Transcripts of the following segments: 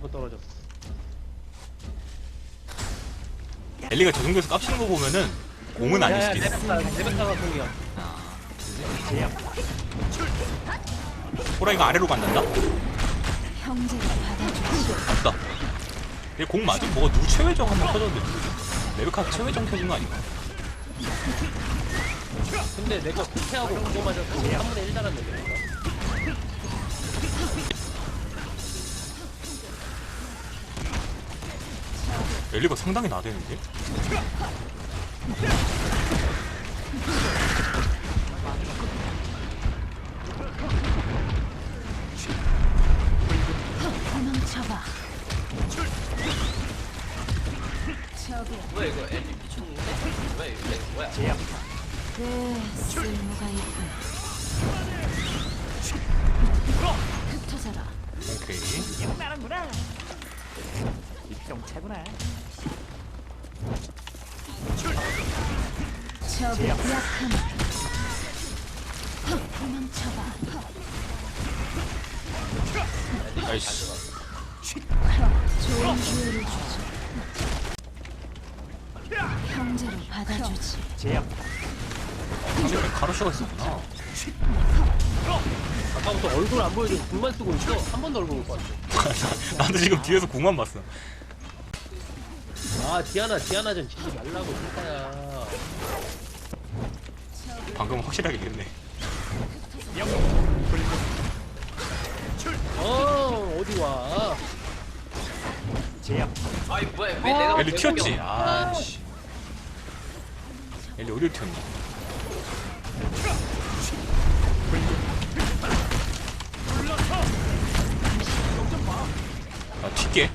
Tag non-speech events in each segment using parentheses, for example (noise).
번 떨어졌어. 엘리가 저 정도에서 깝치는 거 보면은 공은 아닐 수도 있어. 레베카, 레베카가 공이야. 호랑이가 아래로 간단다? 형제를. 맞다. 얘 공 맞아? 뭐가 누구 최외정 한 번 터졌는데 누구지? 레베카 최외정 터진 거 아닌가? 근데 내가 피하고 그거 맞았어. 3분의 1 달았는데. 엘리가 상당히 나대는데? 도망쳐봐. 저기 뭐야 이거 엘리 미쳤는데? 왜 이래 뭐야? 네 쓸모가 있군. 흩어져라. 오케이. 저기 약함. 도망쳐봐. 나이스. 좋은 기회를 주지. 형제를 받아주지. 상대편 카르쇼가 있었구나. 아까부터 얼굴 안 보여주고 궁만 쓰고 있어. 한 번도 얼굴 못 봤어. (laughs) 나도 지금 뒤에서 공만 봤어. 아, 디아나, 디아나 좀 치지 말라고, 진짜야. 방금 확실하게 이겼네. 어, 어디 와. 아이 뭐야 왜 내가 엘리 왜 튀었지? 공격- 아, 씨. 엘리 어디로 튀었니? 아, 튀게.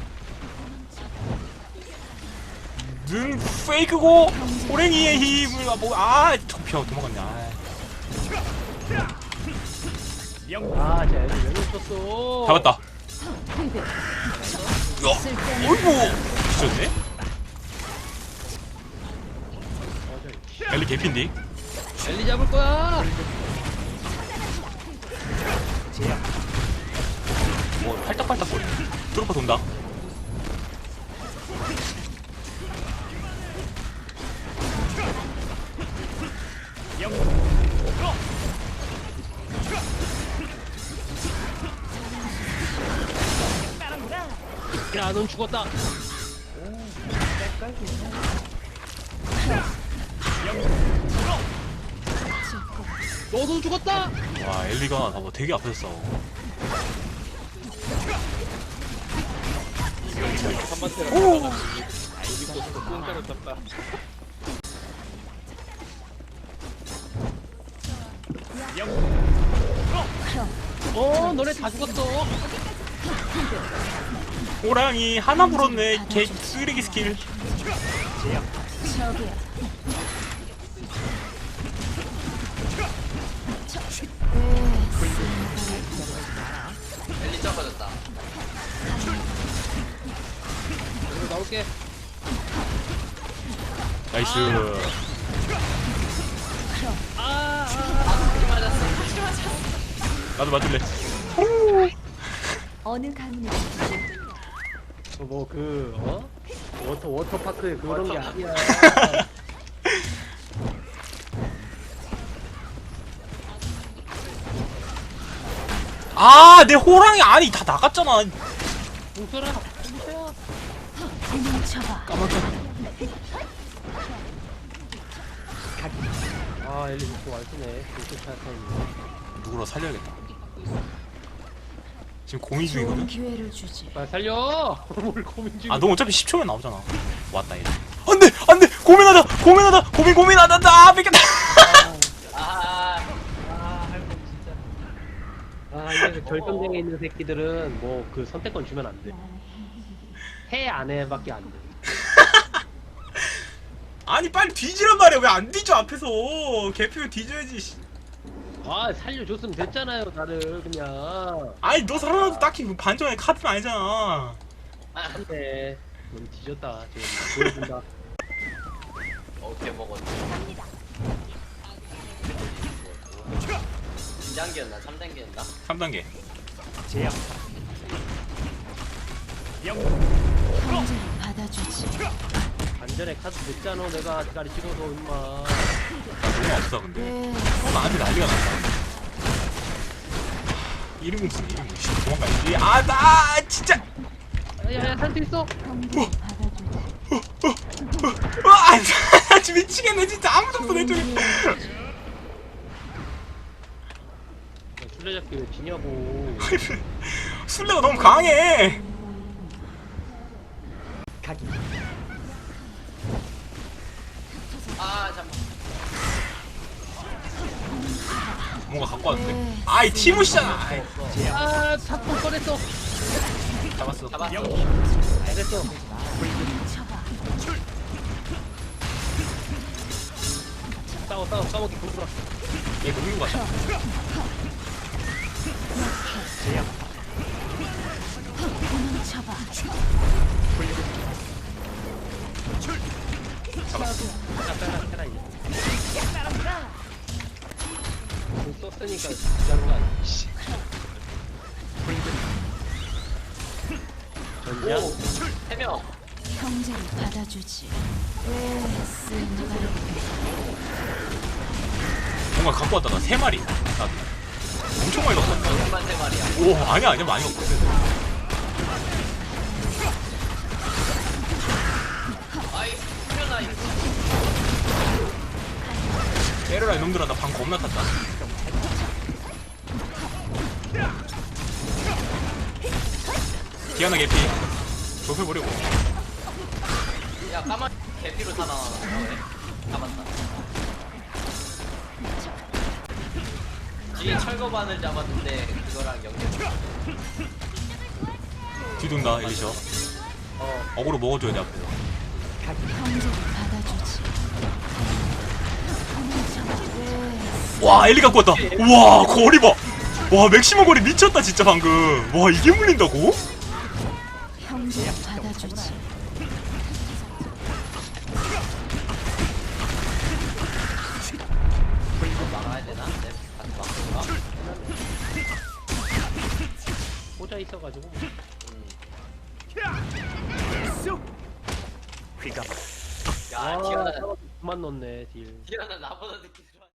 눈 페이크고 호랭이의 힘을 아, 뭐, 아, 접혀 도망갔네. 아, 아, 쟤 애들 왜 놓쳤어? 잡았다. 야, 어이구, 미쳤네. 엘리 개핀디. 엘리 잡을 거야. 뭐 팔딱팔딱 거리네. 트로퍼 돈다. 야, 넌 죽었다. 너도 죽었다. 와 엘리가 뭐 되게 앞에서 싸워. 어, 너네 다 죽었어. 호랑이 하나 물었네. 개 쓰레기 스킬. 저기야. 올게. 나이스. 아, 이 맞았어. 나도 맞을래. 어느 강릉 뭐 그 어? 워터 워터파크 그런 게 아니야. 아, 내 호랑이 아니 다 나갔잖아. 봉철아. 아, 엘리 타타임. 누구라 살려야겠다. 지금 공이 좋은 중이거든. 기회를 주지. 빨리 살려. (laughs) 뭘 고민 중. 아, 너 어차피 10초면 나오잖아. 왔다 얘. 안돼, 안 돼. 고민하다, 고민하다, 고민 고민하다. 나 뺏겼다. 아, 아, 할거 진짜. 아, 이게 그 결정장애 있는 새끼들은 뭐 그 선택권 주면 안 돼. 해안 해밖에 안 돼. 아니 빨리 뒤지란 말이야. 왜 안 뒤져 앞에서? 개표 뒤져야지. 씨. 아, 살려줬으면 됐잖아요, 다들 그냥. 아니 너 살아나도 딱히 그 반전의 카드는 아니잖아. 한데 넌 뒤졌다. 지금 보여준다. (laughs) 어떻게 먹었지?2단계였나 3단계였나? 3단계. 형제로 받아주지. 안전에 카드 됐잖아 내가 아직까지 찍어서 임마. 너무 없어 근데. 왜 어, 나한테 난리가 났다. 이름 쓰 이름 씨 도망가야지 아나 진짜! 야야야 살수 있어? 형제로 받아주지. 와 아, 진짜 미치겠네 진짜. 아무도 없어 내 쪽에. 야, 술래잡기 왜 지냐고. (laughs) 술래가 너무 강해 뭔가 갖고 왔는데? 아이 티무시잖아. 아이, 아 탁구 꺼냈어. 잡았어. 잡았어. 알겠어. 쳐봐. 싸워 싸워 싸워기 불불아 얘 녹는 거 같아. 도망 오, 세 명. 형제로 받아주지. 왜 뭔가 갖고 왔다 나세 마리 나도 엄청 많이 갖고 왔다 정말 세 마리야. 오 아니야 아니야 많이 갖고 왔어 아이 수면아 이거. 때려라 이놈들아 나 방 겁나 탔다 디아나 개피 좁혀버리고 야 까만 개피로 사나. 왜? 잡았다. 뒤에 철거반을 잡았는데 그거랑 연결. 뒤돈다 엘리셔 어 어그로 먹어줘야 돼 앞에서 받아주지. 와 엘리 갖고 왔다 우와 거리 봐와 맥시멈 거리 미쳤다 진짜 방금 와 이게 물린다고? 음. 넣었네 딜. 디아나 나보다 늦게 들어.